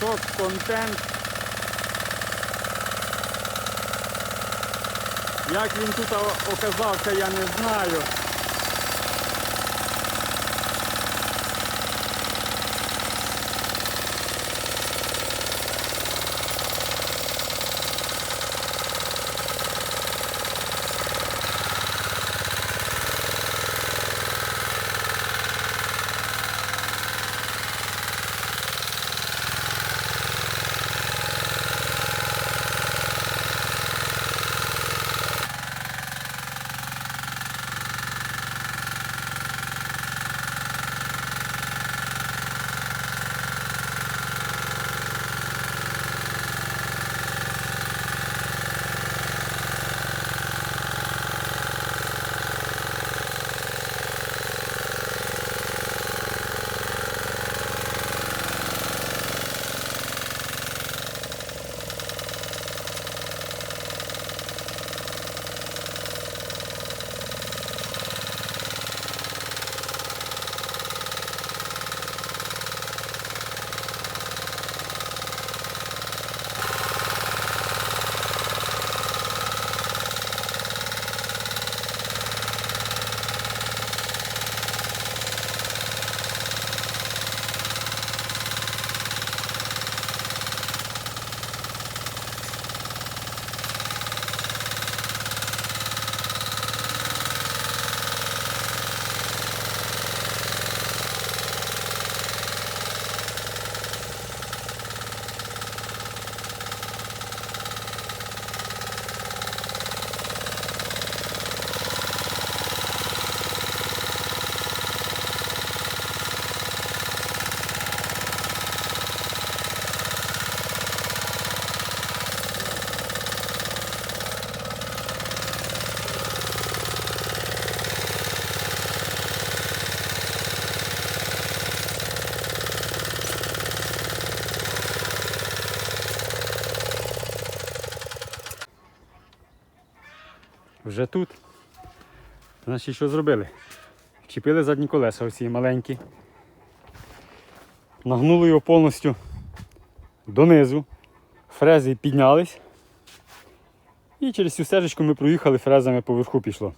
Шок, контент. Як він тут оказався, я не знаю. Вже тут. Значить, що зробили? Вчепили задні колеса оці маленькі. Нагнули його повністю донизу. Фрези піднялись. І через цю стежечку ми проїхали, фрезами по верху пішло.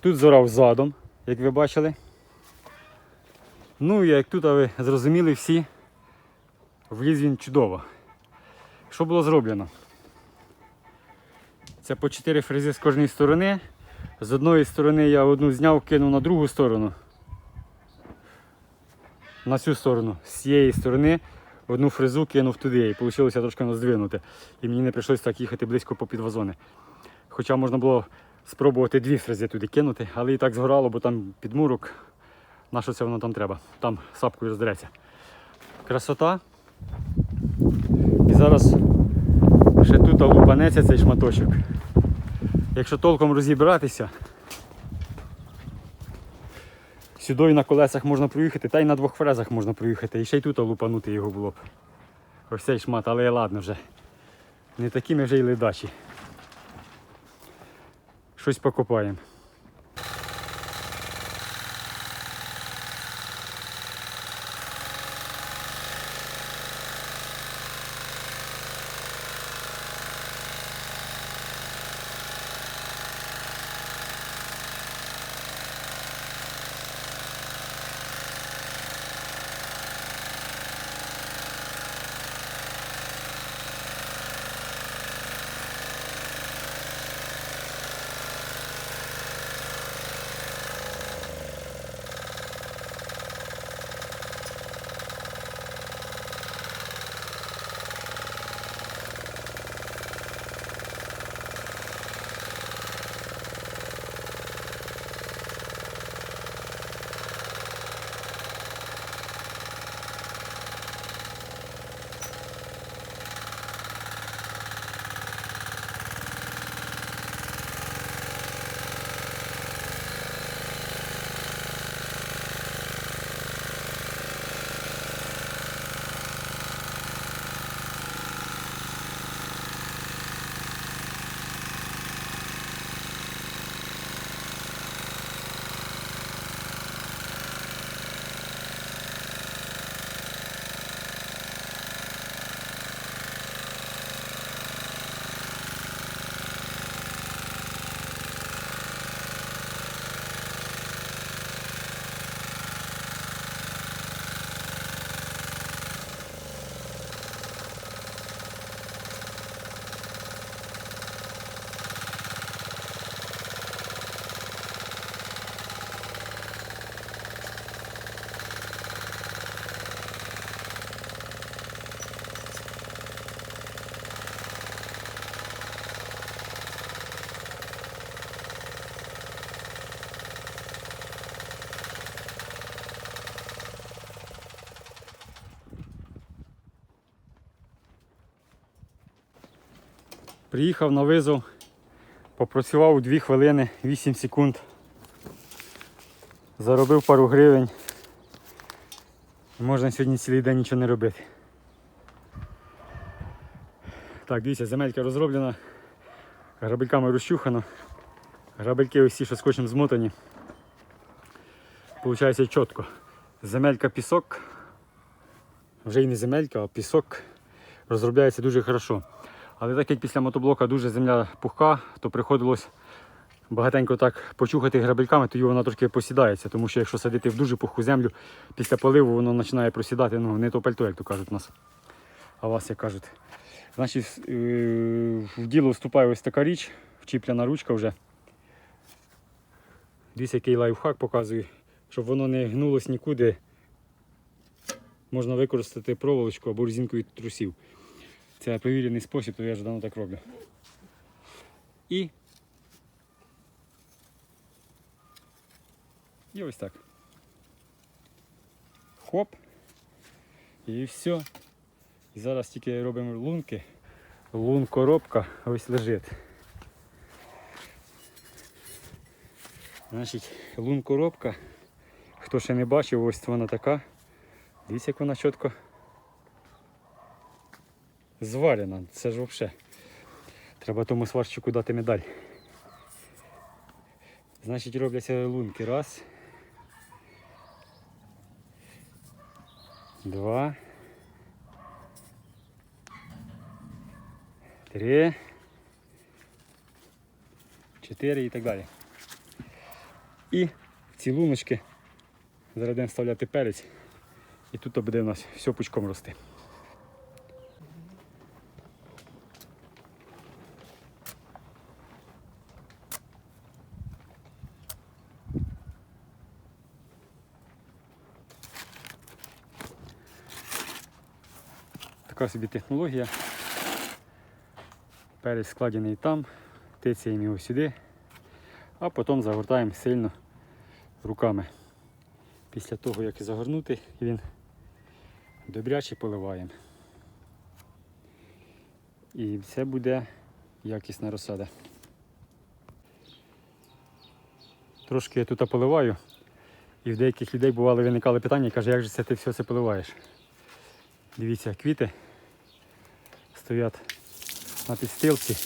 Тут зорав задом, як ви бачили. Ну і як тут а ви зрозуміли всі, вліз він чудово. Що було зроблено? Це по 4 фрези з кожної сторони. З одної сторони я одну зняв, кинув на другу сторону. На цю сторону. З цієї сторони одну фрезу кинув туди і вийшло трошки воно здвинути. І мені не прийшлося так їхати близько по підвазони. Хоча можна було спробувати дві фрези туди кинути, але і так згорало, бо там підмурок. На що це воно там треба? Там сапкою роздереться. Красота. І зараз ще лупанеться цей шматочок. Якщо толком розібратися, сюди на колесах можна проїхати, та й на двох фрезах можна проїхати. І ще й тут лупанути його було б. Ось цей шмат, але ладно вже. Не такі ми вже й ледачі. Щось покопаємо. Приїхав на визов, попрацював 2 хвилини 8 секунд. Заробив пару гривень. Можна сьогодні цілий день нічого не робити. Так, дивіться, земелька розроблена, грабельками розчухано. Грабельки усі, що скотчем змотані. Получається чітко. Земелька пісок. Вже і не земелька, а пісок розробляється дуже хорошо. Але так як після мотоблока дуже земля пухка, то приходилось багатенько так почухати грабельками, тоді вона трошки посідається. Тому що якщо садити в дуже пухку землю, після поливу воно починає просідати, ну не то пальто, як то кажуть у нас. А вас як кажуть. Значить, е, в діло вступає ось така річ, вчіпляна ручка вже. Дивіться, який лайфхак показую, щоб воно не гнулось нікуди. Можна використати проволочку або резинку від трусів. Це перевірений спосіб, то я вже давно так роблю. І. І ось так. Хоп. І все. І зараз тільки робимо лунки. Лун коробка ось лежить. Значить, лун коробка. Хто ще не бачив, ось вона така. Дивіться, як вона чітко зварена. Це ж взагалі. Треба тому сварщику дати медаль. Значить, робляться лунки. Раз. Два. Три. Чотири і так далі. І в ці луночки зараз будемо вставляти перець. І тут буде у нас все пучком рости. Така собі технологія. Перець складений там, тицяємо його сюди, а потім загортаємо сильно руками. Після того, як загорнути, він добряче поливаємо. І це буде якісна розсада. Трошки я тут поливаю, і в деяких людей бувало виникали питання, каже, як же це ти все це поливаєш? Дивіться, квіти стоять на підстилці.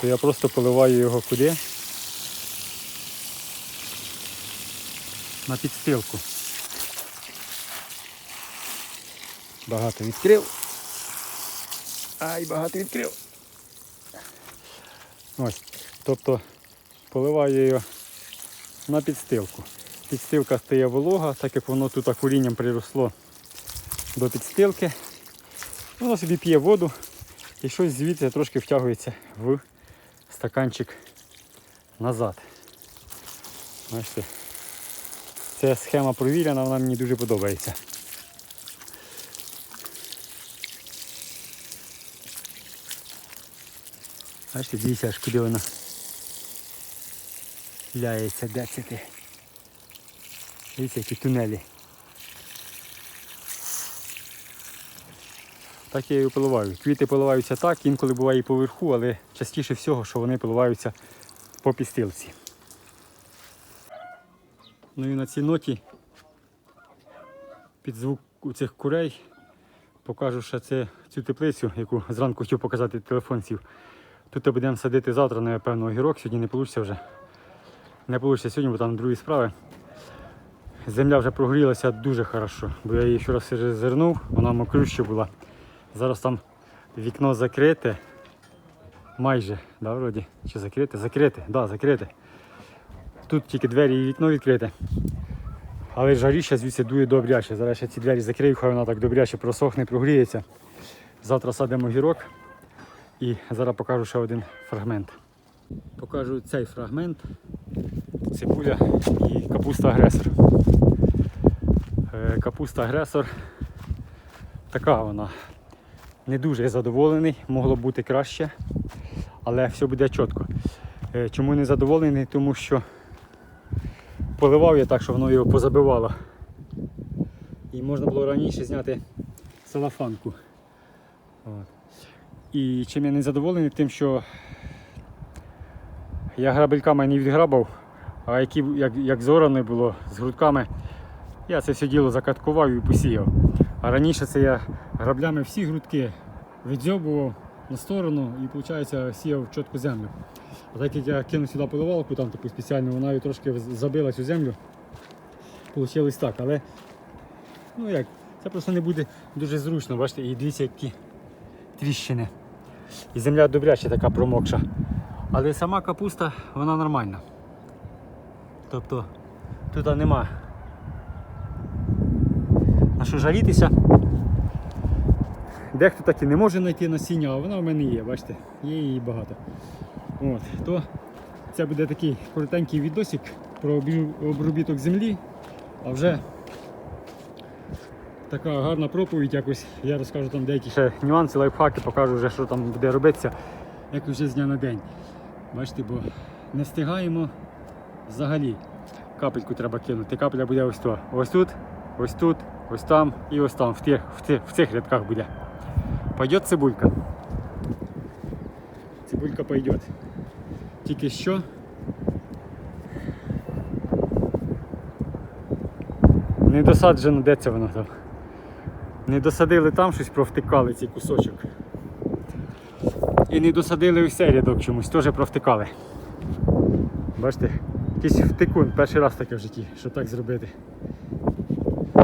То я просто поливаю його куди? На підстилку. Багато відкрив. Ай, багато відкрив. Ось. Тобто поливаю його на підстилку. Підстилка стає волога, так як воно тут корінням приросло до підстилки. Воно собі п'є воду і щось звідси трошки втягується в стаканчик назад. Бачите, Ця схема провірена, вона мені дуже подобається. Бачите, дивіться, аж куди вона ляється, де це ти. Дивіться, які тунелі. Так я її поливаю. Квіти поливаються так, інколи буває і поверху, але частіше всього, що вони поливаються по підстилці. Ну і на цій ноті під звук у цих курей покажу ще це, цю теплицю, яку зранку хотів показати телефон сів. Тут будемо садити завтра, напевно, огірок, сьогодні не вийде вже. Не вийде сьогодні, бо там другі справи. Земля вже прогрілася дуже хорошо, бо я її ще раз зернув, вона мокрюща була. Зараз там вікно закрите. Майже, да, вроді. Чи закрите? Закрите, да, закрите. Тут тільки двері і вікно відкрите. Але жаріща звідси дує добряче. Зараз я ці двері закрию, хай вона так добряче просохне, прогріється. Завтра садимо гірок і зараз покажу ще один фрагмент. Покажу цей фрагмент. Цибуля і капуста агресор. Е, Капуста агресор. Така вона. Не дуже задоволений, могло бути краще, але все буде чітко. Е, Чому не задоволений? Тому що поливав я так, що воно його позабивало. І можна було раніше зняти салафанку. І чим я не задоволений, тим, що я грабельками не відграбав, а які, як, як зоране було з грудками, я це все діло закаткував і посіяв. А раніше це я граблями всі грудки відзьобував на сторону і, виходить, сіяв чітку землю. А так як я кинув сюди поливалку, там таку спеціальну, вона її трошки забила цю землю. Получилось так, але ну як, це просто не буде дуже зручно, бачите, і дивіться, які тріщини. І земля добряча така промокша. Але сама капуста, вона нормальна. Тобто тут нема на що жалітися. Дехто так і не може знайти насіння, а вона в мене є, бачите, є її багато. От, то це буде такий коротенький відосик про обробіток землі, а вже така гарна проповідь якось. Я розкажу там деякі ще нюанси, лайфхаки, покажу вже, що там буде робитися, як вже з дня на день. Бачите, бо не встигаємо взагалі. Капельку треба кинути. Капля буде ось то. Ось тут, ось тут, ось там і ось там. В тих, в тих, в цих рядках буде. Пойдет цибулька. Цибулька пойдет. Тільки що. Не досаджено, де це воно там. Не досадили там щось, провтикали цей кусочок. І не досадили цей рядок чомусь, теж провтикали. Бачите, якийсь втикун, перший раз таке в житті, що так зробити.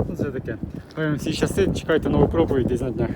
Ну це таке. Хай вам всі щастить, чекайте нову проповідь десь на днях.